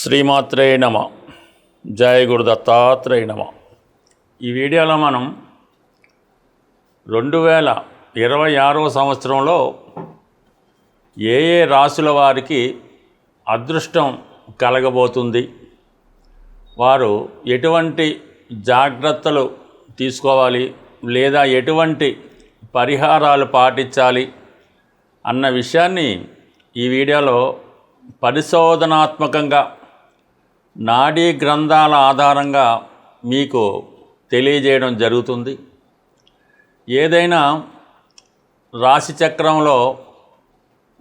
శ్రీమాత్రే నమ. జయ గురు దత్తాత్రేయ నమ. ఈ వీడియోలో మనం రెండు వేల ఇరవై ఆరవ సంవత్సరంలో ఏ ఏ రాశుల వారికి అదృష్టం కలగబోతుంది వారు ఎటువంటి జాగ్రత్తలు తీసుకోవాలి లేదా ఎటువంటి పరిహారాలు పాటించాలి అన్న విషయాన్ని ఈ వీడియోలో పరిశోధనాత్మకంగా నాడీ గ్రంథాల ఆధారంగా మీకు తెలియజేయడం జరుగుతుంది. ఏదైనా రాశి చక్రంలో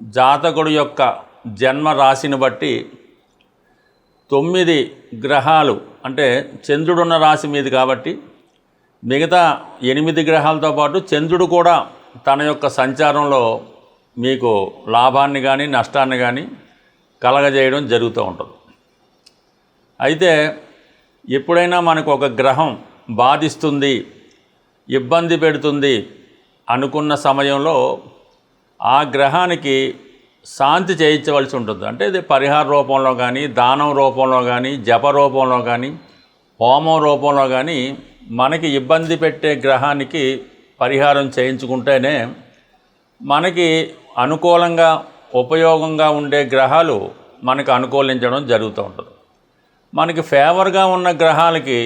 జాతకుడు యొక్క జన్మ రాశిని బట్టి తొమ్మిది గ్రహాలు అంటే చంద్రుడున్న రాశి మీది కాబట్టి మిగతా ఎనిమిది గ్రహాలతో పాటు చంద్రుడు కూడా తన యొక్క సంచారంలో మీకు లాభాన్ని కానీ నష్టాన్ని కానీ కలగజేయడం జరుగుతూ ఉంటుంది. అయితే ఎప్పుడైనా మనకు ఒక గ్రహం బాధిస్తుంది ఇబ్బంది పెడుతుంది అనుకున్న సమయంలో ఆ గ్రహానికి శాంతి చేయించవలసి ఉంటుంది. అంటే ఇది పరిహార రూపంలో కానీ దానం రూపంలో కానీ జప రూపంలో కానీ హోమం రూపంలో కానీ మనకి ఇబ్బంది పెట్టే గ్రహానికి పరిహారం చేయించుకుంటేనే మనకి అనుకూలంగా ఉపయోగంగా ఉండే గ్రహాలు మనకు అనుకూలించడం జరుగుతూ ఉంటుంది. మనకి ఫేవర్గా ఉన్న గ్రహాలకి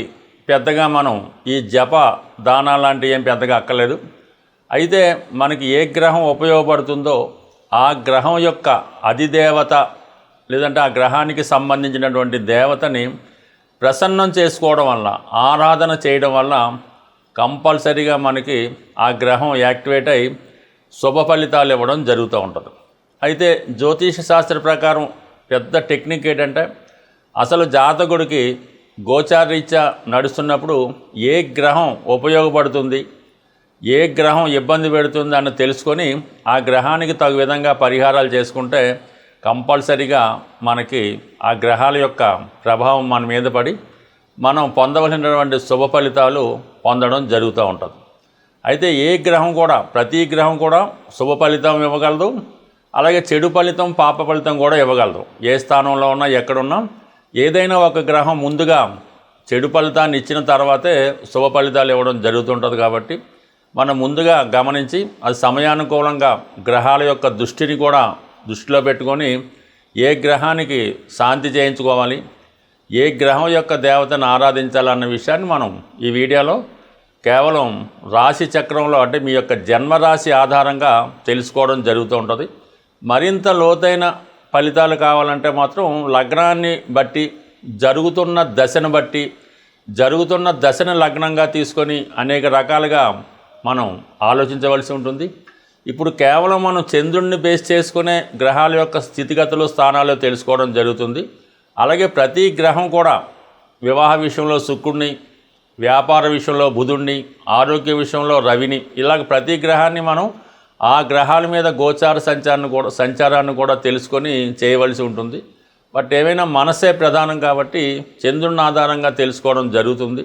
పెద్దగా మనం ఈ జప దానా లాంటివి ఏం పెద్దగా అక్కర్లేదు. అయితే మనకి ఏ గ్రహం ఉపయోగపడుతుందో ఆ గ్రహం యొక్క అధిదేవత లేదంటే ఆ గ్రహానికి సంబంధించినటువంటి దేవతని ప్రసన్నం చేసుకోవడం వల్ల ఆరాధన చేయడం వల్ల కంపల్సరీగా మనకి ఆ గ్రహం యాక్టివేట్ అయి శుభ ఫలితాలు ఇవ్వడం జరుగుతూ ఉంటుంది. అయితే జ్యోతిష శాస్త్ర ప్రకారం పెద్ద టెక్నిక్ ఏంటంటే అసలు జాతకుడికి గోచారీత్యా నడుస్తున్నప్పుడు ఏ గ్రహం ఉపయోగపడుతుంది ఏ గ్రహం ఇబ్బంది పెడుతుంది అని తెలుసుకొని ఆ గ్రహానికి తగు విధంగా పరిహారాలు చేసుకుంటే కంపల్సరిగా మనకి ఆ గ్రహాల యొక్క ప్రభావం మన మీద పడి మనం పొందవలసినటువంటి శుభ ఫలితాలు పొందడం జరుగుతూ ఉంటుంది. అయితే ఏ గ్రహం కూడా ప్రతి గ్రహం కూడా శుభ ఫలితం ఇవ్వగలదు అలాగే చెడు ఫలితం పాప ఫలితం కూడా ఇవ్వగలదు. ఏ స్థానంలో ఉన్నా ఎక్కడున్నా ఏదైనా ఒక గ్రహం ముందుగా చెడు ఫలితాన్ని ఇచ్చిన తర్వాతే శుభ ఫలితాలు ఇవ్వడం జరుగుతుంటుంది కాబట్టి మనం ముందుగా గమనించి అది సమయానుకూలంగా గ్రహాల యొక్క దృష్టిని కూడా దృష్టిలో పెట్టుకొని ఏ గ్రహానికి శాంతి చేయించుకోవాలి ఏ గ్రహం యొక్క దేవతను ఆరాధించాలన్న విషయాన్ని మనం ఈ వీడియోలో కేవలం రాశి చక్రంలో అంటే మీ యొక్క జన్మరాశి ఆధారంగా తెలుసుకోవడం జరుగుతూ ఉంటుంది. మరింత లోతైన ఫలితాలు కావాలంటే మాత్రం లగ్నాన్ని బట్టి జరుగుతున్న దశను బట్టి జరుగుతున్న దశను లగ్నంగా తీసుకొని అనేక రకాలుగా మనం ఆలోచించవలసి ఉంటుంది. ఇప్పుడు కేవలం మనం చంద్రుడిని బేస్ చేసుకునే గ్రహాల యొక్క స్థితిగతులు స్థానాలు తెలుసుకోవడం జరుగుతుంది. అలాగే ప్రతి గ్రహం కూడా వివాహ విషయంలో శుక్రుడిని వ్యాపార విషయంలో బుధుడిని ఆరోగ్య విషయంలో రవిని ఇలాగ ప్రతి గ్రహాన్ని మనం ఆ గ్రహాల మీద గోచార సంచారాన్ని కూడా సంచారాన్ని కూడా తెలుసుకొని చేయవలసి ఉంటుంది. బట్ ఏమైనా మనసే ప్రధానం కాబట్టి చంద్రుని ఆధారంగా తెలుసుకోవడం జరుగుతుంది.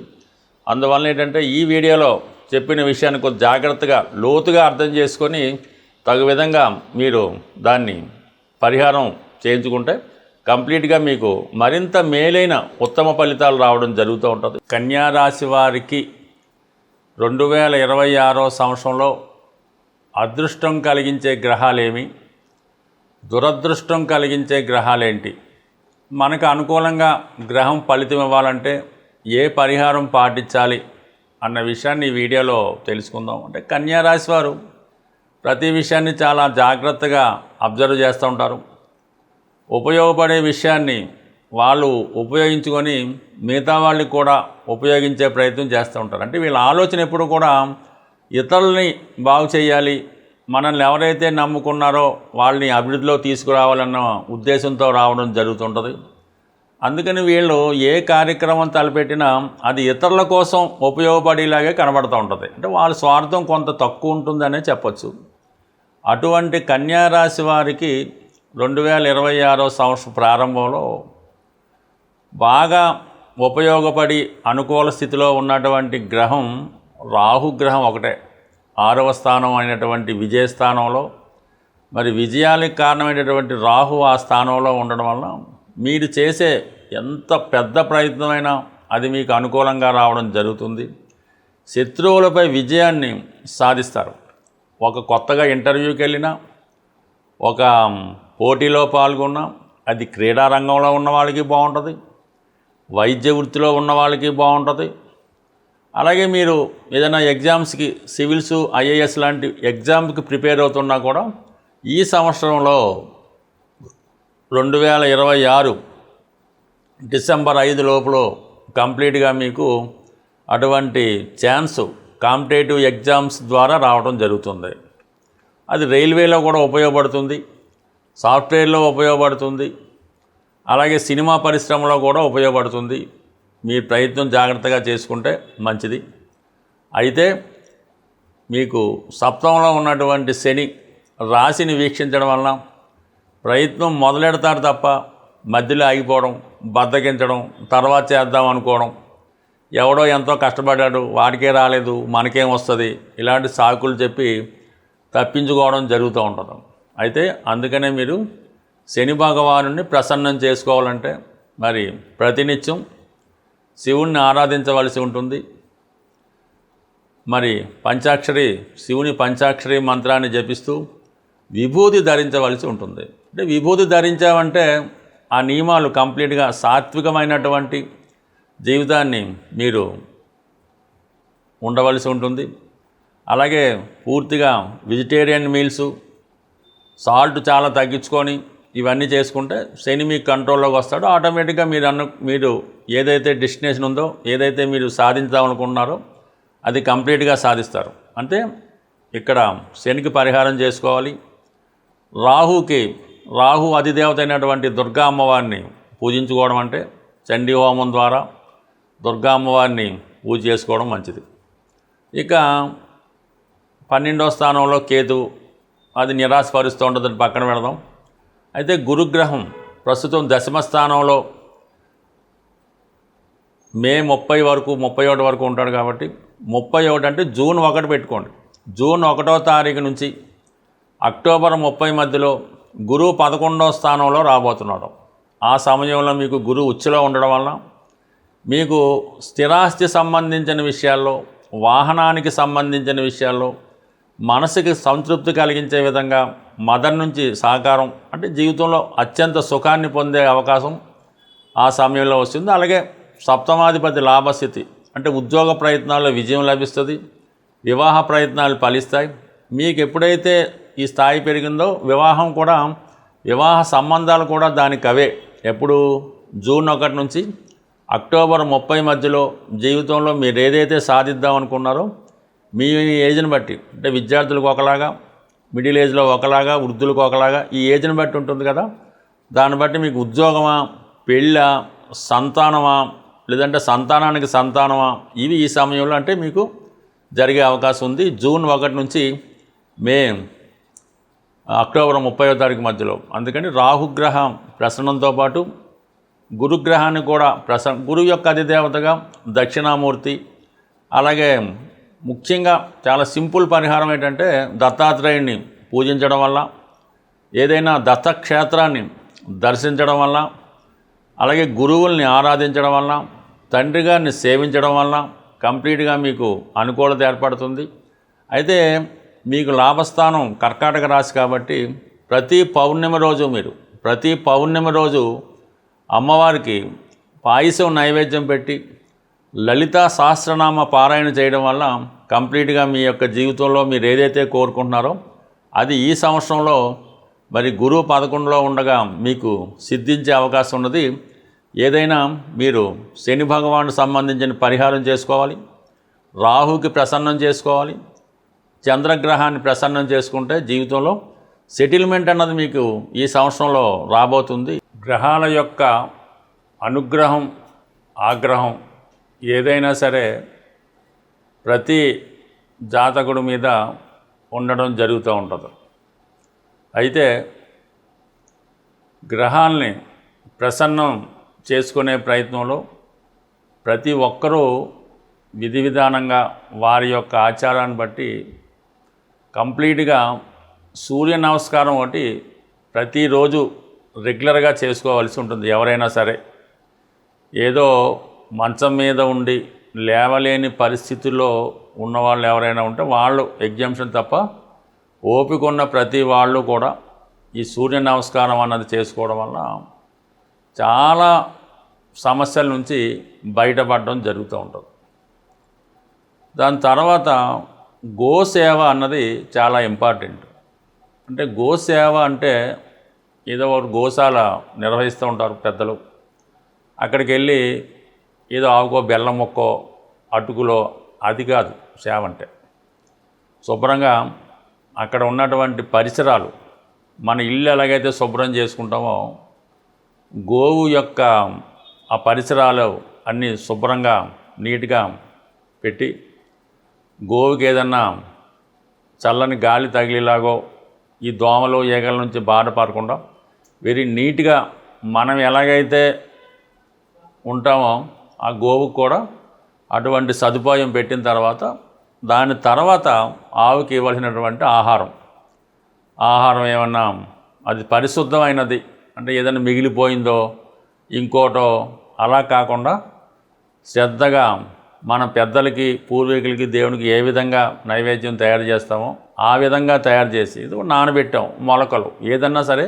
అందువల్ల ఏంటంటే ఈ వీడియోలో చెప్పిన విషయాన్ని కొంచెం జాగ్రత్తగా లోతుగా అర్థం చేసుకొని తగు విధంగా మీరు దాన్ని పరిహారం చేయించుకుంటే కంప్లీట్గా మీకు మరింత మేలైన ఉత్తమ ఫలితాలు రావడం జరుగుతూ ఉంటుంది. కన్యా రాశి వారికి రెండు వేల ఇరవై ఆరో సంవత్సరంలో అదృష్టం కలిగించే గ్రహాలేమి? దురదృష్టం కలిగించే గ్రహాలేంటి? మనకు అనుకూలంగా గ్రహం ఫలితం ఇవ్వాలంటే ఏ పరిహారం పాటించాలి అన్న విషయాన్ని ఈ వీడియోలో తెలుసుకుందాం. అంటే కన్యారాశి వారు ప్రతి విషయాన్ని చాలా జాగ్రత్తగా అబ్జర్వ్ చేస్తూ ఉంటారు. ఉపయోగపడే విషయాన్ని వాళ్ళు ఉపయోగించుకొని మిగతా వాళ్ళకి కూడా ఉపయోగించే ప్రయత్నం చేస్తూ ఉంటారు. అంటే వీళ్ళ ఆలోచన ఎప్పుడు కూడా ఇతరుల్ని బాగు చేయాలి. మనల్ని ఎవరైతే నమ్ముకున్నారో వాళ్ళని అభివృద్ధిలో తీసుకురావాలన్న ఉద్దేశంతో రావడం జరుగుతుంటుంది. అందుకని వీళ్ళు ఏ కార్యక్రమం తలపెట్టినా అది ఇతరుల కోసం ఉపయోగపడేలాగే కనబడుతూ ఉంటుంది అంటే వాళ్ళ స్వార్థం కొంత తక్కువ ఉంటుందనే చెప్పచ్చు. అటువంటి కన్యా రాశి వారికి రెండు వేల ఇరవై ఆరో సంవత్సరం ప్రారంభంలో బాగా ఉపయోగపడి అనుకూల స్థితిలో ఉన్నటువంటి గ్రహం రాహుగ్రహం ఒకటే. ఆరవ స్థానం అయినటువంటి విజయస్థానంలో మరి విజయానికి కారణమైనటువంటి రాహు ఆ స్థానంలో ఉండడం వల్ల మీరు చేసే ఎంత పెద్ద ప్రయత్నమైనా అది మీకు అనుకూలంగా రావడం జరుగుతుంది. శత్రువులపై విజయాన్ని సాధిస్తారు. ఒక కొత్తగా ఇంటర్వ్యూకి వెళ్ళినా ఒక పోటీలో పాల్గొన్నా అది క్రీడా రంగంలో ఉన్న వాళ్ళకి బాగుంటుంది. వైద్య వృత్తిలో ఉన్న వాళ్ళకి బాగుంటుంది. అలాగే మీరు ఏదైనా ఎగ్జామ్స్కి సివిల్స్ ఐఏఎస్ లాంటి ఎగ్జామ్కి ప్రిపేర్ అవుతున్నా కూడా ఈ సంవత్సరంలో రెండు వేల ఇరవై ఆరు డిసెంబర్ ఐదు లోపల కంప్లీట్గా మీకు అటువంటి ఛాన్స్ కాంపిటేటివ్ ఎగ్జామ్స్ ద్వారా రావడం జరుగుతుంది. అది రైల్వేలో కూడా ఉపయోగపడుతుంది సాఫ్ట్వేర్లో ఉపయోగపడుతుంది అలాగే సినిమా పరిశ్రమలో కూడా ఉపయోగపడుతుంది. మీ ప్రయత్నం జాగ్రత్తగా చేసుకుంటే మంచిది. అయితే మీకు సప్తంలో ఉన్నటువంటి శని రాశిని వీక్షించడం వలన ప్రయత్నం మొదలెడతారు తప్ప మధ్యలో ఆగిపోవడం బద్దకించడం తర్వాత చేద్దాం అనుకోవడం ఎవడో ఎంతో కష్టపడ్డాడు వాడికే రాలేదు మనకేం వస్తుంది ఇలాంటి సాకులు చెప్పి తప్పించుకోవడం జరుగుతూ ఉంటుంది. అయితే అందుకనే మీరు శని భగవాను ప్రసన్నం చేసుకోవాలంటే మరి ప్రతినిత్యం శివుణ్ణి ఆరాధించవలసి ఉంటుంది. మరి పంచాక్షరి శివుని పంచాక్షరి మంత్రాన్ని జపిస్తూ విభూతి ధరించవలసి ఉంటుంది. అంటే విభూతి ధరించామంటే ఆ నియమాలు కంప్లీట్గా సాత్వికమైనటువంటి జీవితాన్ని మీరు ఉండవలసి ఉంటుంది. అలాగే పూర్తిగా వెజిటేరియన్ మీల్స్ సాల్ట్ చాలా తగ్గించుకొని ఇవన్నీ చేసుకుంటే శని మీ కంట్రోల్లోకి వస్తాడో. ఆటోమేటిక్గా మీరు అన్న మీరు ఏదైతే డెస్టినేషన్ ఉందో ఏదైతే మీరు సాధించాలనుకుంటున్నారో అది కంప్లీట్గా సాధిస్తారు. అంటే ఇక్కడ శనికి పరిహారం చేసుకోవాలి. రాహుకి రాహు అధిదేవత అయినటువంటి దుర్గా అమ్మవారిని పూజించుకోవడం అంటే చండీ హోమం ద్వారా దుర్గా అమ్మవారిని పూజ చేసుకోవడం మంచిది. ఇక పన్నెండో స్థానంలో కేతు అది నిరాశపరుస్తూ ఉంటుందని పక్కన పెడదాం. అయితే గురుగ్రహం ప్రస్తుతం దశమ స్థానంలో మే ముప్పై వరకు ముప్పై ఒకటి వరకు ఉంటాడు కాబట్టి ముప్పై ఒకటి అంటే జూన్ ఒకటి పెట్టుకోండి. జూన్ ఒకటో తారీఖు నుంచి అక్టోబర్ ముప్పై మధ్యలో గురువు పదకొండవ స్థానంలో రాబోతున్నాడు. ఆ సమయంలో మీకు గురువు ఉచ్చులో ఉండడం వలన మీకు స్థిరాస్తి సంబంధించిన విషయాల్లో వాహనానికి సంబంధించిన విషయాల్లో మనసుకి సంతృప్తి కలిగించే విధంగా మదర్ నుంచి సహకారం అంటే జీవితంలో అత్యంత సుఖాన్ని పొందే అవకాశం ఆ సమయంలో వస్తుంది. అలాగే సప్తమాధిపతి లాభస్థితి అంటే ఉద్యోగ ప్రయత్నాల్లో విజయం లభిస్తుంది వివాహ ప్రయత్నాలు ఫలిస్తాయి. మీకు ఎప్పుడైతే ఈ స్థాయి పెరిగిందో వివాహం కూడా వివాహ సంబంధాలు కూడా దానికి అవే. ఎప్పుడు? జూన్ ఒకటి నుంచి అక్టోబర్ ముప్పై మధ్యలో జీవితంలో మీరు ఏదైతే సాధిద్దాం అనుకున్నారో మీ ఏజ్ని బట్టి అంటే విద్యార్థులకు ఒకలాగా మిడిల్ ఏజ్లో ఒకలాగా వృద్ధులకు ఒకలాగా ఈ ఏజ్ని బట్టి ఉంటుంది కదా? దాన్ని బట్టి మీకు ఉద్యోగమా పెళ్ళ సంతానమా లేదంటే సంతానానికి సంతానమా ఇవి ఈ సమయంలో అంటే మీకు జరిగే అవకాశం ఉంది. జూన్ ఒకటి నుంచి మే అక్టోబర్ ముప్పైవ తారీఖు మధ్యలో. అందుకని రాహుగ్రహం ప్రసన్నంతో పాటు గురుగ్రహాన్ని కూడా ప్రసన్న గురువు యొక్క అధిదేవతగా దక్షిణామూర్తి అలాగే ముఖ్యంగా చాలా సింపుల్ పరిహారం ఏంటంటే దత్తాత్రేయుడిని పూజించడం వల్ల ఏదైనా దత్తక్షేత్రాన్ని దర్శించడం వల్ల అలాగే గురువుల్ని ఆరాధించడం వల్ల తండ్రి గారిని సేవించడం వల్ల కంప్లీట్గా మీకు అనుకూలత ఏర్పడుతుంది. అయితే మీకు లాభస్థానం కర్కాటక రాశి కాబట్టి ప్రతి పౌర్ణమి రోజు మీరు ప్రతి పౌర్ణమి రోజు అమ్మవారికి పాయసం నైవేద్యం పెట్టి లలిత సహస్రనామ పారాయణ చేయడం వల్ల కంప్లీట్గా మీ యొక్క జీవితంలో మీరు ఏదైతే కోరుకుంటున్నారో అది ఈ సంవత్సరంలో మరి గురువు పదకొండులో ఉండగా మీకు సిద్ధించే అవకాశం ఉన్నది. ఏదైనా మీరు శని భగవాను సంబంధించిన పరిహారం చేసుకోవాలి. రాహుకి ప్రసన్నం చేసుకోవాలి. చంద్రగ్రహాన్ని ప్రసన్నం చేసుకుంటే జీవితంలో సెటిల్మెంట్ అన్నది మీకు ఈ సంవత్సరంలో రాబోతుంది. గ్రహాల యొక్క అనుగ్రహం ఆగ్రహం ఏదైనా సరే ప్రతి జాతకుడి మీద ఉండడం జరుగుతూ ఉంటుంది. అయితే గ్రహాల్ని ప్రసన్నం చేసుకునే ప్రయత్నంలో ప్రతి ఒక్కరూ విధి విధానంగా వారి యొక్క ఆచారాన్ని బట్టి కంప్లీట్గా సూర్య నమస్కారం ఒకటి ప్రతిరోజు రెగ్యులర్గా చేసుకోవాల్సి ఉంటుంది ఎవరైనా సరే. ఏదో మంచం మీద ఉండి లేవలేని పరిస్థితుల్లో ఉన్నవాళ్ళు ఎవరైనా ఉంటే వాళ్ళు ఎగ్జామ్షన్ తప్ప ఓపిక ఉన్న ప్రతి వాళ్ళు కూడా ఈ సూర్య నమస్కారం అన్నది చేసుకోవడం వల్ల చాలా సమస్యల నుంచి బయటపడడం జరుగుతూ ఉంటుంది. దాని తర్వాత గోసేవ అన్నది చాలా ఇంపార్టెంట్. అంటే గోసేవ అంటే ఏదో ఒక గోశాల నిర్వహిస్తూ ఉంటారు పెద్దలు. అక్కడికి వెళ్ళి ఏదో ఆవుకో బెల్లం మొక్కో అటుకులో అది కాదు సేవ అంటే. శుభ్రంగా అక్కడ ఉన్నటువంటి పరిసరాలు మన ఇల్లు ఎలాగైతే శుభ్రం చేసుకుంటామో గోవు యొక్క ఆ పరిసరాలు అన్నీ శుభ్రంగా నీట్గా పెట్టి గోవుకి ఏదన్నా చల్లని గాలి తగిలేలాగో ఈ దోమలు ఈగల నుంచి బాధపడకుండా వెరీ నీట్గా మనం ఎలాగైతే ఉంటామో ఆ గోవుకు కూడా అటువంటి సదుపాయం పెట్టిన తర్వాత దాని తర్వాత ఆవుకి ఇవ్వాల్సినటువంటి ఆహారం. ఆహారం ఏమన్నా అది పరిశుద్ధమైనది అంటే ఏదైనా మిగిలిపోయిందో ఇంకోటో అలా కాకుండా శ్రద్ధగా మన పెద్దలకి పూర్వీకులకి దేవునికి ఏ విధంగా నైవేద్యం తయారు చేస్తామో ఆ విధంగా తయారు చేసి ఇది నానబెట్టాం మొలకలు. ఏదన్నా సరే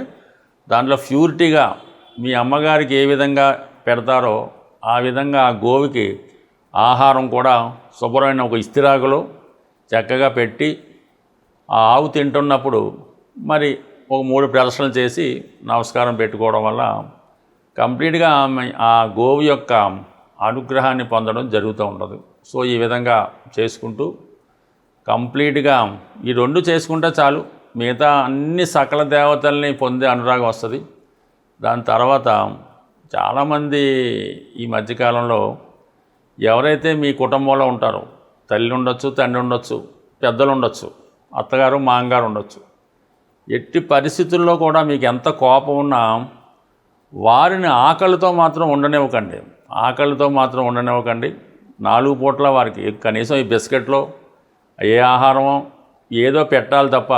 దాంట్లో ప్యూరిటీగా మీ అమ్మగారికి ఏ విధంగా పెడతారో ఆ విధంగా ఆ గోవుకి ఆహారం కూడా శుభ్రమైన ఒక ఇస్తిరాకులో చక్కగా పెట్టి ఆ ఆవు తింటున్నప్పుడు మరి ఒక మూడు ప్రదర్శనలు చేసి నమస్కారం పెట్టుకోవడం వల్ల కంప్లీట్గా ఆమె ఆ గోవు యొక్క అనుగ్రహాన్ని పొందడం జరుగుతూ ఉండదు సో ఈ విధంగా చేసుకుంటూ కంప్లీట్గా ఈ రెండు చేసుకుంటే చాలు. మిగతా అన్ని సకల దేవతల్ని పొందే అనురాగం వస్తుంది. దాని తర్వాత చాలామంది ఈ మధ్యకాలంలో ఎవరైతే మీ కుటుంబంలో ఉంటారో తల్లి ఉండొచ్చు తండ్రి ఉండొచ్చు పెద్దలు ఉండొచ్చు అత్తగారు మామగారు ఉండొచ్చు ఎట్టి పరిస్థితుల్లో కూడా మీకు ఎంత కోపం ఉన్నా వారిని ఆకలితో మాత్రం ఉండనివ్వకండి. ఆకలితో మాత్రం ఉండనివ్వకండి. నాలుగు పూట్ల వారికి కనీసం ఈ బిస్కెట్లో ఏ ఆహారమో ఏదో పెట్టాలి తప్ప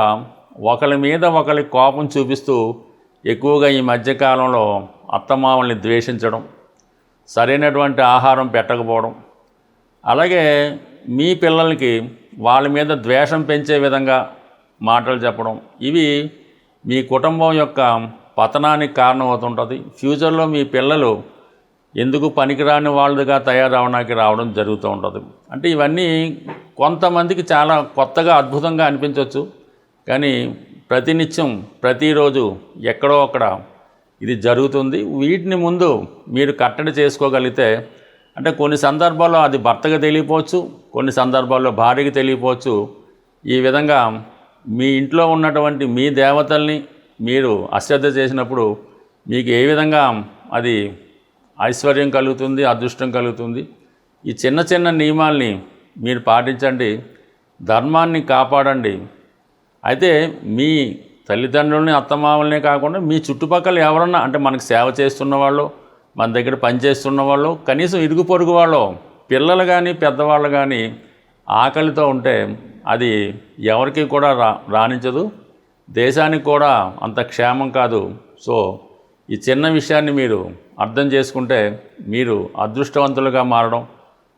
ఒకరి మీద ఒకరి కోపం చూపిస్తూ ఎక్కువగా ఈ మధ్యకాలంలో అత్తమామల్ని ద్వేషించడం సరైనటువంటి ఆహారం పెట్టకపోవడం అలాగే మీ పిల్లలకి వాళ్ళ మీద ద్వేషం పెంచే విధంగా మాటలు చెప్పడం ఇవి మీ కుటుంబం యొక్క పతనానికి కారణమవుతుంటుంది. ఫ్యూచర్లో మీ పిల్లలు ఎందుకు పనికిరాని వాళ్ళుగా తయారవడానికి రావడం జరుగుతూ ఉంటుంది. అంటే ఇవన్నీ కొంతమందికి చాలా కొత్తగా అద్భుతంగా అనిపించవచ్చు కానీ ప్రతినిత్యం ప్రతిరోజు ఎక్కడో అక్కడ ఇది జరుగుతుంది. వీటిని ముందు మీరు కట్టడి చేసుకోగలిగితే అంటే కొన్ని సందర్భాల్లో అది భర్తకు తెలియపోవచ్చు కొన్ని సందర్భాల్లో భార్యకి తెలియపోవచ్చు. ఈ విధంగా మీ ఇంట్లో ఉన్నటువంటి మీ దేవతల్ని మీరు అశ్రద్ధ చేసినప్పుడు మీకు ఏ విధంగా అది ఐశ్వర్యం కలుగుతుంది అదృష్టం కలుగుతుంది? ఈ చిన్న చిన్న నియమాల్ని మీరు పాటించండి. ధర్మాన్ని కాపాడండి. అయితే మీ తల్లిదండ్రులని అత్తమామల్ని కాకుండా మీ చుట్టుపక్కల ఎవరన్నా అంటే మనకు సేవ చేస్తున్న వాళ్ళు మన దగ్గర పనిచేస్తున్న వాళ్ళు కనీసం ఇరుగు పొరుగు వాళ్ళు పిల్లలు కానీ పెద్దవాళ్ళు కానీ ఆకలితో ఉంటే అది ఎవరికి కూడా రా రాణించదు. దేశానికి కూడా అంత క్షేమం కాదు. సో ఈ చిన్న విషయాన్ని మీరు అర్థం చేసుకుంటే మీరు అదృష్టవంతులుగా మారడం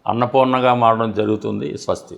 అన్నపూర్ణగా మారడం జరుగుతుంది. స్వస్తి.